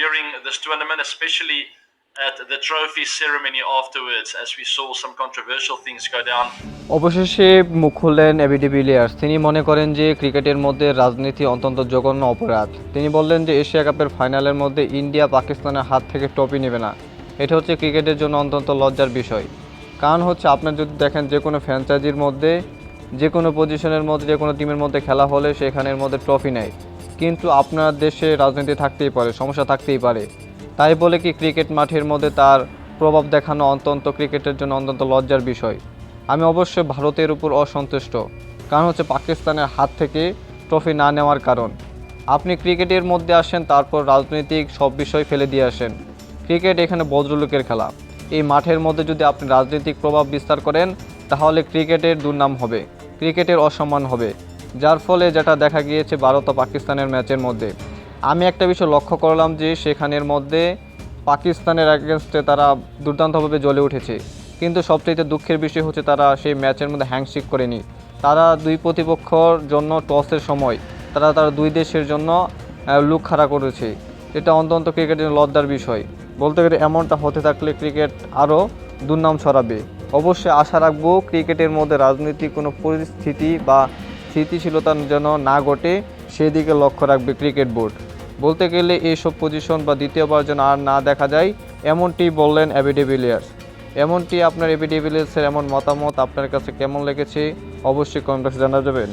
during this tournament, especially at the trophy ceremony afterwards, as we saw some controversial things go down. অবশেষে মুখ খুললেন ABD Villiers তিনি মনে করেন যে ক্রিকেটের মধ্যে রাজনীতি অত্যন্ত জঘন্য অপরাধ। তিনি বললেন যে এশিয়া কাপের ফাইনালের মধ্যে ইন্ডিয়া পাকিস্তানের হাত থেকে ট্রফি নেবে না। এটা হচ্ছে ক্রিকেটের জন্য অত্যন্ত লজ্জার বিষয়। কারণ হচ্ছে আপনার যদি দেখেন যে কোনো ফ্র্যাঞ্চাইজির মধ্যে যে কোনো পজিশনের মধ্যে যে কোনো টিমের মধ্যে খেলা হলে সেখানের মধ্যে ট্রফি নেয়। কিন্তু আপনার দেশে রাজনীতি থাকতেই পারে, সমস্যা থাকতেই পারে। তাই বলে কি ক্রিকেট মাঠের মধ্যে তার প্রভাব দেখানো অত্যন্ত ক্রিকেটের জন্য অত্যন্ত লজ্জার বিষয়। আমি অবশ্যই ভারতের উপর অসন্তুষ্ট, কারণ হচ্ছে পাকিস্তানের হাত থেকে ট্রফি না নেওয়ার কারণ। আপনি ক্রিকেটের মধ্যে আসেন, তারপর রাজনৈতিক সব বিষয় ফেলে দিয়ে আসেন। ক্রিকেট এখানে ভদ্রলোকের খেলা। এই মাঠের মধ্যে যদি আপনি রাজনৈতিক প্রভাব বিস্তার করেন, তাহলে ক্রিকেটের দুর্নাম হবে, ক্রিকেটের অসম্মান হবে। যার ফলে যেটা দেখা গিয়েছে ভারত ও পাকিস্তানের ম্যাচের মধ্যে। আমি একটা বিষয় লক্ষ্য করলাম যে সেখানের মধ্যে পাকিস্তানের অ্যাগেনস্টে তারা দুর্দান্তভাবে জ্বলে উঠেছে। কিন্তু সবচেয়ে দুঃখের বিষয় হচ্ছে তারা সেই ম্যাচের মধ্যে হ্যাংশিক করেনি। তারা দুই প্রতিপক্ষর জন্য টসের সময় তারা তারা দুই দেশের জন্য লুক খাড়া করেছে। এটা অন্তত ক্রিকেটের লজ্জার বিষয়। বলতে গেলে এমনটা হতে থাকলে ক্রিকেট আরও দুর্নাম ছড়াবে। অবশ্যই আশা রাখব ক্রিকেটের মধ্যে রাজনৈতিক কোনো পরিস্থিতি বা স্থিতিশীলতা যেন না ঘটে, সেদিকে লক্ষ্য রাখবে ক্রিকেট বোর্ড। বলতে গেলে এইসব পজিশন বা দ্বিতীয়বার যেন আর না দেখা যায়, এমনটি বললেন অ্যাবিডি বিলিয়ার্স এমনটি আপনার এবিডি বিলিয়ার্সের এমন মতামত আপনার কাছে কেমন লেগেছে, অবশ্যই কমেন্ট জানা যাবেন।